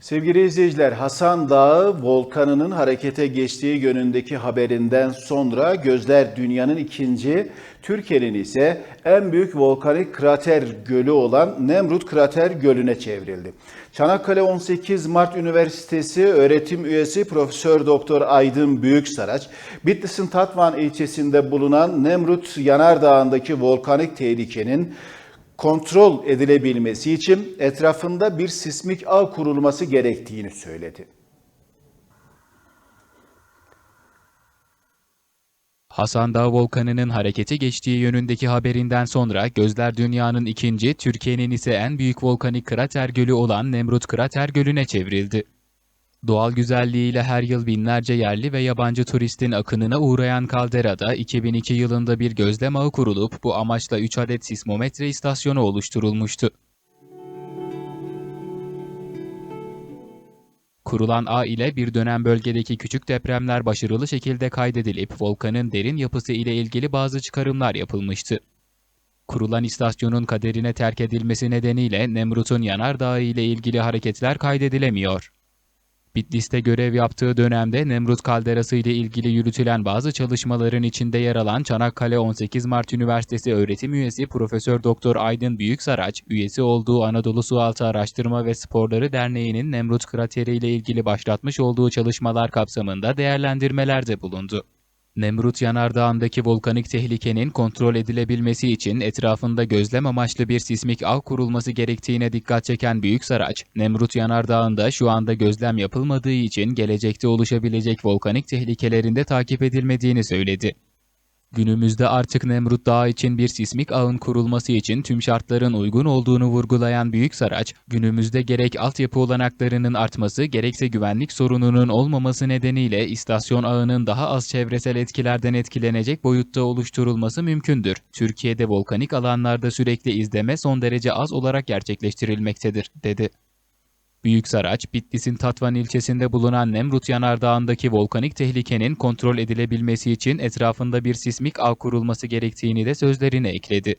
Sevgili izleyiciler, Hasan Dağı volkanının harekete geçtiği yönündeki haberinden sonra gözler dünyanın ikinci, Türkiye'nin ise en büyük volkanik krater gölü olan Nemrut Krater Gölü'ne çevrildi. Çanakkale 18 Mart Üniversitesi öğretim üyesi Profesör Doktor Aydın Büyüksaraç, Bitlis'in Tatvan ilçesinde bulunan Nemrut Yanardağı'ndaki volkanik tehlikenin kontrol edilebilmesi için etrafında bir sismik ağ kurulması gerektiğini söyledi. Hasan Dağı volkanının harekete geçtiği yönündeki haberinden sonra gözler dünyanın ikinci, Türkiye'nin ise en büyük volkanik krater gölü olan Nemrut Krater Gölü'ne çevrildi. Doğal güzelliğiyle her yıl binlerce yerli ve yabancı turistin akınına uğrayan kalderada 2002 yılında bir gözlem ağı kurulup bu amaçla 3 adet sismometre istasyonu oluşturulmuştu. Kurulan ağ ile bir dönem bölgedeki küçük depremler başarılı şekilde kaydedilip volkanın derin yapısı ile ilgili bazı çıkarımlar yapılmıştı. Kurulan istasyonun kaderine terk edilmesi nedeniyle Nemrut'un yanardağı ile ilgili hareketler kaydedilemiyor. Bitlis'te görev yaptığı dönemde Nemrut kalderası ile ilgili yürütülen bazı çalışmaların içinde yer alan Çanakkale 18 Mart Üniversitesi öğretim üyesi Profesör Doktor Aydın Büyüksaraç, üyesi olduğu Anadolu Sualtı Araştırma ve Sporları Derneği'nin Nemrut krateri ile ilgili başlatmış olduğu çalışmalar kapsamında değerlendirmelerde bulundu. Nemrut Yanardağı'ndaki volkanik tehlikenin kontrol edilebilmesi için etrafında gözlem amaçlı bir sismik ağ kurulması gerektiğine dikkat çeken Büyüksaraç, Nemrut Yanardağı'nda şu anda gözlem yapılmadığı için gelecekte oluşabilecek volkanik tehlikelerin de takip edilmediğini söyledi. Günümüzde artık Nemrut Dağı için bir sismik ağın kurulması için tüm şartların uygun olduğunu vurgulayan Büyüksaraç, günümüzde gerek altyapı olanaklarının artması gerekse güvenlik sorununun olmaması nedeniyle istasyon ağının daha az çevresel etkilerden etkilenecek boyutta oluşturulması mümkündür. Türkiye'de volkanik alanlarda sürekli izleme son derece az olarak gerçekleştirilmektedir, dedi. Büyüksaraç, Bitlis'in Tatvan ilçesinde bulunan Nemrut Yanardağı'ndaki volkanik tehlikenin kontrol edilebilmesi için etrafında bir sismik ağ kurulması gerektiğini de sözlerine ekledi.